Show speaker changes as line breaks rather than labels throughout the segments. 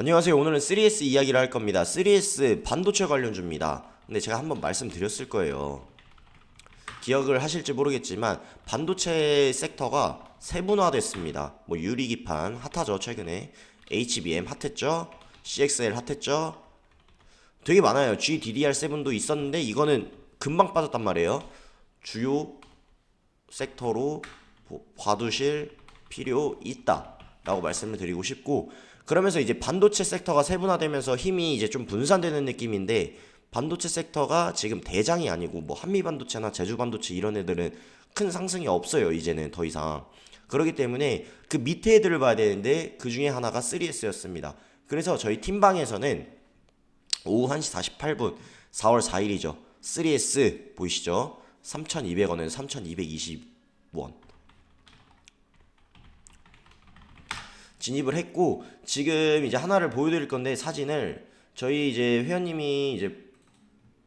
안녕하세요. 오늘은 3S 이야기를 할 겁니다. 3S 반도체 관련주입니다. 근데 제가 한번 말씀드렸을 거예요. 기억을 하실지 모르겠지만 반도체 섹터가 세분화됐습니다. 뭐 유리기판 핫하죠 최근에 HBM 핫했죠 CXL 핫했죠 되게 많아요 GDDR7도 있었는데 이거는 금방 빠졌단 말이에요 주요 섹터로 보- 봐두실 필요 있다라고 말씀을 드리고 싶고 그러면서 이제 반도체 섹터가 세분화되면서 힘이 이제 좀 분산되는 느낌인데 반도체 섹터가 지금 대장이 아니고 뭐 한미 반도체나 제주 반도체 이런 애들은 큰 상승이 없어요 이제는 더 이상. 그렇기 때문에 그 밑에 애들을 봐야 되는데 그 중에 하나가 3S였습니다. 그래서 저희 팀방에서는 오후 1시 48분 4월 4일이죠. 3S 보이시죠? 3,200원은 3,220원 진입을 했고 지금 이제 하나를 보여드릴 건데 사진을 저희 이제 회원님이 이제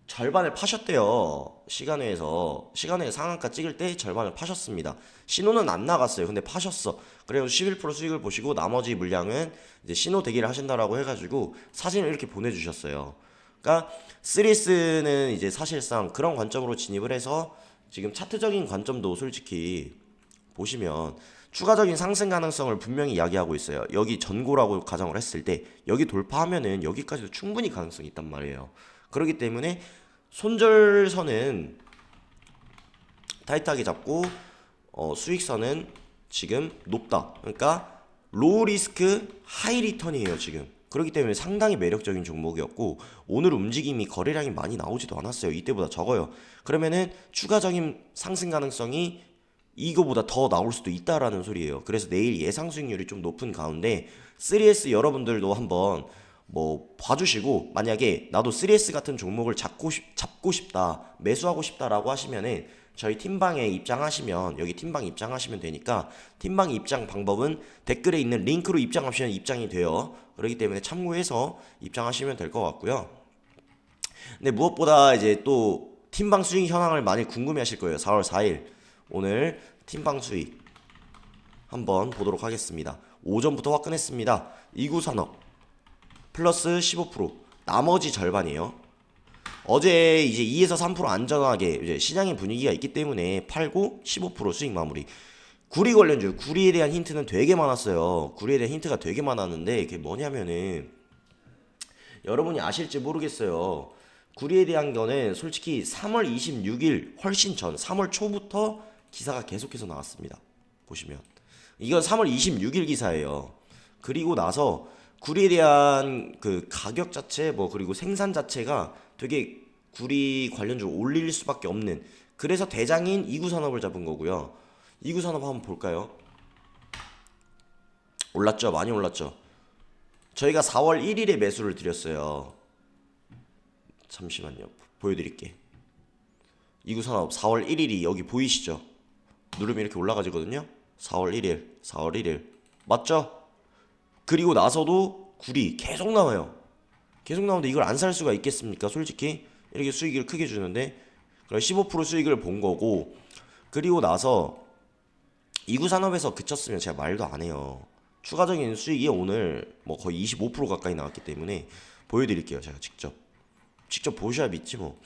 절반을 파셨대요. 시간회에서. 시간회 상한가 찍을 때 절반을 파셨습니다. 신호는 안 나갔어요. 근데 파셨어. 그래서 11% 수익을 보시고 나머지 물량은 이제 신호 대기를 하신다라고 해가지고 사진을 이렇게 보내주셨어요. 그러니까 3S는 이제 사실상 그런 관점으로 진입을 해서 지금 차트적인 관점도 솔직히 보시면 추가적인 상승 가능성을 분명히 이야기하고 있어요. 여기 전고라고 가정을 했을 때 여기 돌파하면은 여기까지도 충분히 가능성이 있단 말이에요. 그렇기 때문에 손절선은 타이트하게 잡고 어, 수익선은 지금 높다. 그러니까 로우 리스크 하이 리턴이에요 지금. 그렇기 때문에 상당히 매력적인 종목이었고 오늘 움직임이 거래량이 많이 나오지도 않았어요. 이때보다 적어요. 그러면은 추가적인 상승 가능성이 이거보다 더 나올 수도 있다라는 소리예요. 그래서 내일 예상 수익률이 좀 높은 가운데 3S 여러분들도 한번 뭐 봐주시고 만약에 나도 3S 같은 종목을 잡고 싶, 잡고 싶다 매수하고 싶다라고 하시면은 저희 팀방에 입장하시면 여기 팀방 입장하시면 되니까 팀방 입장 방법은 댓글에 있는 링크로 입장하시면 입장이 돼요. 그렇기 때문에 참고해서 입장하시면 될 것 같고요. 근데 무엇보다 이제 또 팀방 수익 현황을 많이 궁금해하실 거예요. 4월 4일 오늘 팀방 수익 한번 보도록 하겠습니다. 오전부터 화끈했습니다. 이구 산업 플러스 15% 나머지 절반이에요. 어제 이제 2에서 3% 안전하게 이제 시장의 분위기가 있기 때문에 팔고 15% 수익 마무리. 구리 관련주 구리에 대한 힌트는 되게 많았어요. 구리에 대한 힌트가 되게 많았는데 그게 뭐냐면은 여러분이 아실지 모르겠어요. 구리에 대한 거는 솔직히 3월 26일 훨씬 전 3월 초부터 기사가 계속해서 나왔습니다. 보시면 이건 3월 26일 기사예요. 그리고 나서 구리에 대한 그 가격 자체 뭐 그리고 생산 자체가 되게 구리 관련주 올릴 수밖에 없는 그래서 대장인 이구 산업을 잡은 거고요. 이구 산업 한번 볼까요? 올랐죠? 많이 올랐죠? 저희가 4월 1일에 매수를 드렸어요. 잠시만요. 보여드릴게. 이구 산업 4월 1일이 여기 보이시죠? 누르면 이렇게 올라가지거든요. 4월 1일, 4월 1일 맞죠? 그리고 나서도 구리 계속 나와요. 계속 나오는데 이걸 안 살 수가 있겠습니까? 솔직히 이렇게 수익을 크게 주는데 그럼 15% 수익을 본 거고 그리고 나서 이구 산업에서 그쳤으면 제가 말도 안 해요. 추가적인 수익이 오늘 뭐 거의 25% 가까이 나왔기 때문에 보여드릴게요. 제가 직접 직접 보셔야 믿지 뭐.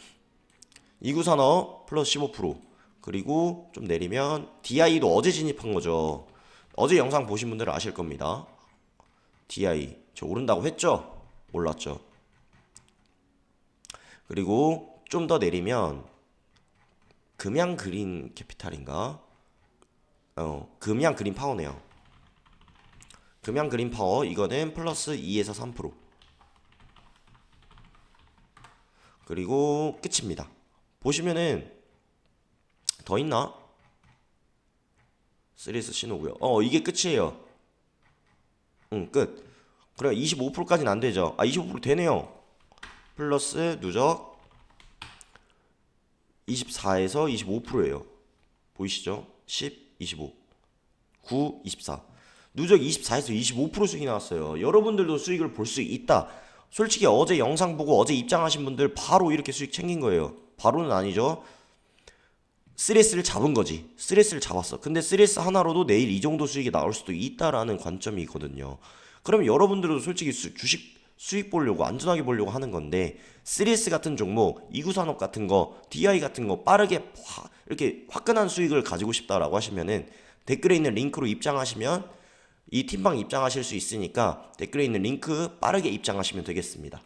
이구 산업 플러스 15% 그리고 좀 내리면 DI도 어제 진입한 거죠. 어제 영상 보신 분들은 아실 겁니다. DI 저 오른다고 했죠? 올랐죠. 그리고 좀 더 내리면 금양 그린 캐피탈인가? 어, 금양 그린 파워네요. 금양 그린 파워 이거는 플러스 2에서 3%. 그리고 끝입니다. 보시면은 더 있나? 3S 신호고요. 어, 이게 끝이에요. 응, 끝. 그래 25%까지는 안 되죠. 아, 25% 되네요. 플러스 누적 24에서 25%예요. 보이시죠? 10, 25. 9, 24. 누적 24에서 25% 수익이 나왔어요. 여러분들도 수익을 볼 수 있다. 솔직히 어제 영상 보고 어제 입장하신 분들 바로 이렇게 수익 챙긴 거예요. 바로는 아니죠. 3S를 잡은 거지. 3S를 잡았어. 근데 3S 하나로도 내일 이 정도 수익이 나올 수도 있다라는 관점이 있거든요. 그러면 여러분들도 솔직히 수- 주식 수익 보려고 안전하게 보려고 하는 건데 3S 같은 종목, 이구산업 같은 거, DI 같은 거 빠르게 화- 이렇게 화끈한 수익을 가지고 싶다라고 하시면은 댓글에 있는 링크로 입장하시면 이 팀방 입장하실 수 있으니까 댓글에 있는 링크 빠르게 입장하시면 되겠습니다.